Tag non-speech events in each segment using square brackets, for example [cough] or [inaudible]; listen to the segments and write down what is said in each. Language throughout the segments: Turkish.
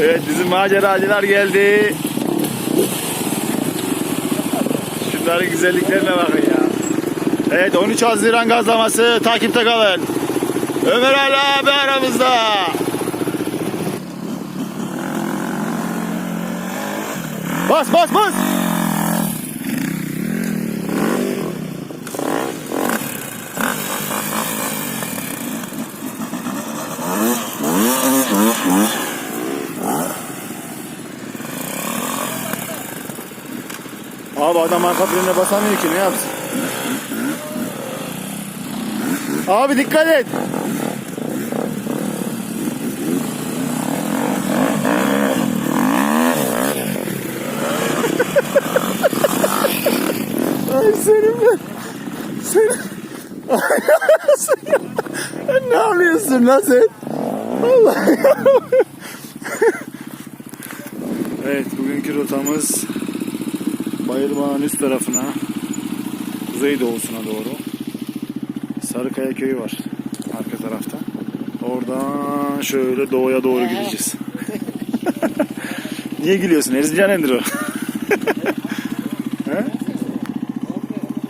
Evet bizim maceracılar geldi. Şunların güzelliklerine bakın ya. Evet 13 Haziran gazlaması takipte kalın. Ömer Ali abi aramızda. Bas bas bas. Abi adam arka frenine basamıyor ki ne yapsın? Abi dikkat et. Ay senin ben. Sen... Ne yapıyorsun lan sen? Allah Evet bugünkü rotamız Bayırmağın üst tarafına Kuzeydoğusuna doğru Sarıkaya köyü var arka tarafta. Oradan şöyle doğuya doğru gideceğiz. Niye gülüyorsun? Erizcan Endir o. [laughs]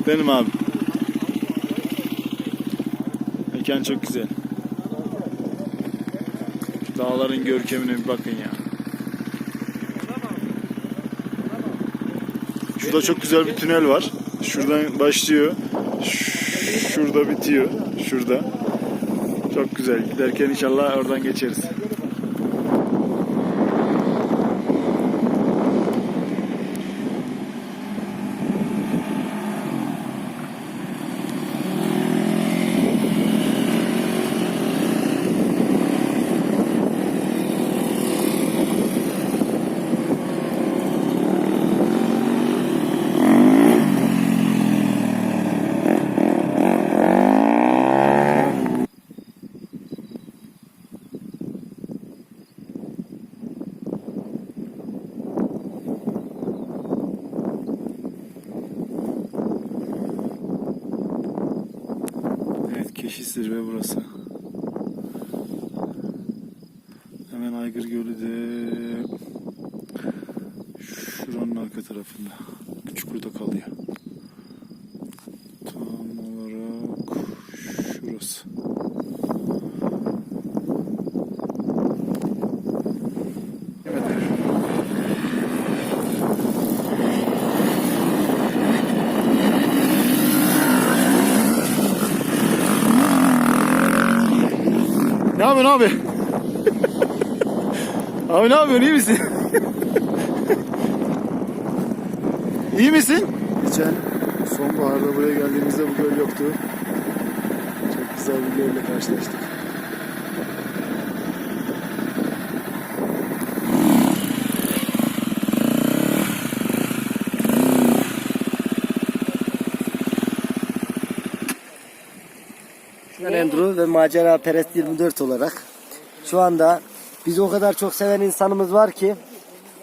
Benim abi. Mekan çok güzel. Dağların görkemine bir bakın ya. Şurada çok güzel bir tünel var. Şuradan başlıyor. Şurada bitiyor. Şurada. Çok güzel. Giderken inşallah oradan geçeriz. Keşiş Zirve burası. Hemen Aygır Gölü de şuranın arka tarafında. Çukurda kalıyor. Tam olarak şurası. Evet. Ne yapıyorsun abi? [laughs] abi ne yapıyorsun iyi misin? iyi misin? Geçen sonbaharda buraya geldiğimizde bu göl yoktu. Çok güzel bir gölle karşılaştık. Ben Endru ve Macera Perest 24 olarak şu anda biz o kadar çok seven insanımız var ki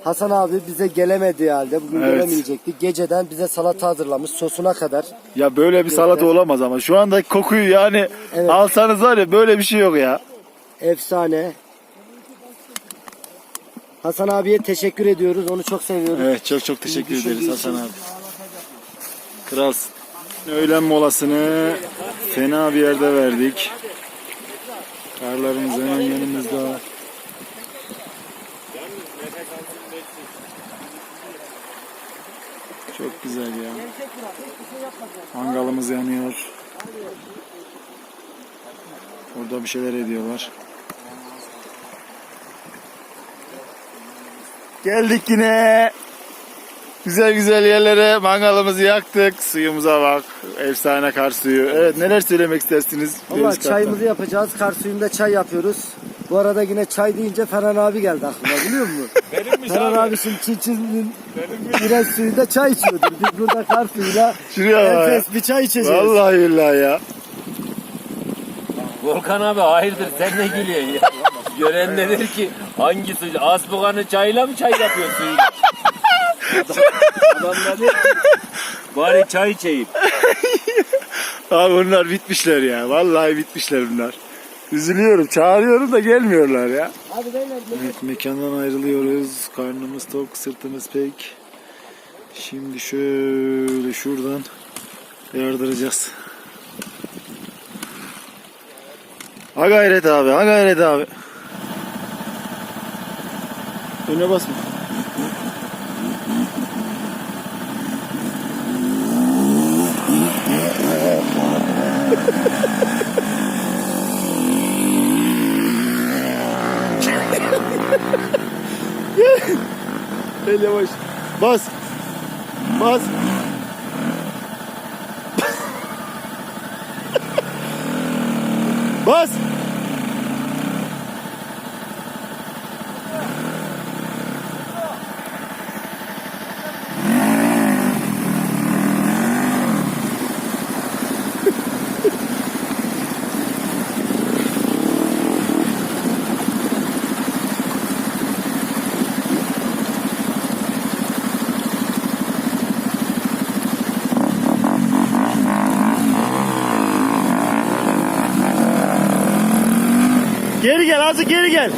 Hasan abi bize gelemediği halde bugün Evet. gelemeyecekti. Geceden bize salata hazırlamış sosuna kadar. Ya böyle bir salata olamaz ama şu anda kokuyu yani Evet. alsanız var ya böyle bir şey yok ya. Efsane. Hasan abiye teşekkür ediyoruz. Onu çok seviyoruz. Evet çok çok teşekkür ederiz Hasan abi. Kralsın. Öğlen molasını fena bir yerde verdik. Karlarımız hemen yanımızda. Çok güzel ya. Mangalımız yanıyor. Orada bir şeyler ediyorlar. Geldik yine. Güzel güzel yerlere mangalımızı yaktık. Suyumuza bak. Efsane kar suyu. Evet neler söylemek istersiniz? Valla Deniz Kaptan? çayımızı yapacağız. Kar suyunda çay yapıyoruz. Bu arada yine çay deyince Ferhan abi geldi aklıma biliyor musun? [laughs] Benimmiş Ferhan abi. abi şimdi Çinçin'in biraz suyunda çay içiyordur. Biz burada kar suyuyla Şuraya bak. ya. enfes bir çay içeceğiz. Vallahi billahi ya. Volkan abi hayırdır sen ne gülüyorsun ya? Gören de der ki hangi su? Asbuğanı çayla mı çay yapıyor suyuyla? Adam da der ki bari çay içeyim. [laughs] Abi bunlar bitmişler ya. Vallahi bitmişler bunlar. Üzülüyorum. Çağırıyorum da gelmiyorlar ya. Hadi beyler. Evet mekandan ayrılıyoruz. Karnımız tok, sırtımız pek. Şimdi şöyle şuradan yardıracağız. Ha gayret abi, ha gayret abi. Öne basma. El yavaş. Bas. Bas. Bas. Azıcık geri gel. [laughs]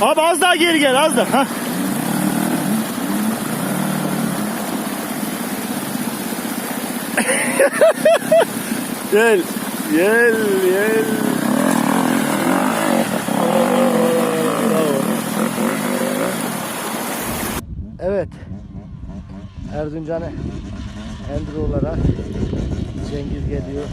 Abi az daha geri gel az daha. Hah. [laughs] gel. Gel gel. Evet. Erzincan'a Endro olarak Cengiz geliyor.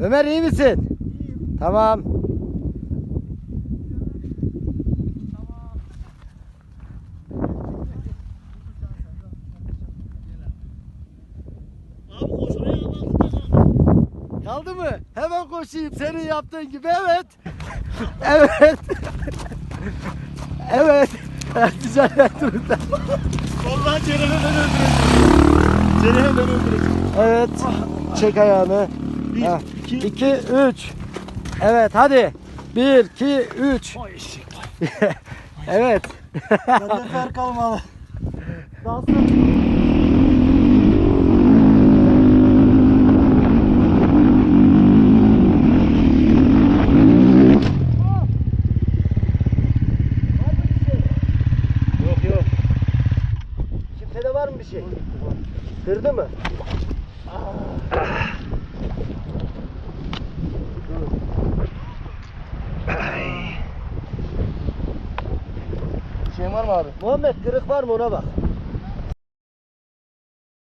Ömer iyi misin? Tamam. Kaldı mı? Hemen koşayım senin yaptığın gibi evet. [laughs] evet. evet. [laughs] Güzel yaptın. Vallahi Ceren'e ben öldüreceğim. Ceren'e ben öldüreceğim. Evet. Çek ayağını. Bir, Ha. iki, 2 3. Evet hadi. 1 2 3. Vay eşek. [laughs] Evet. Bende fer kalmalı. Yok yok. Kimsede var mı bir şey? Kırdı mı? Şey var mı abi? Muhammed kırık var mı ona bak.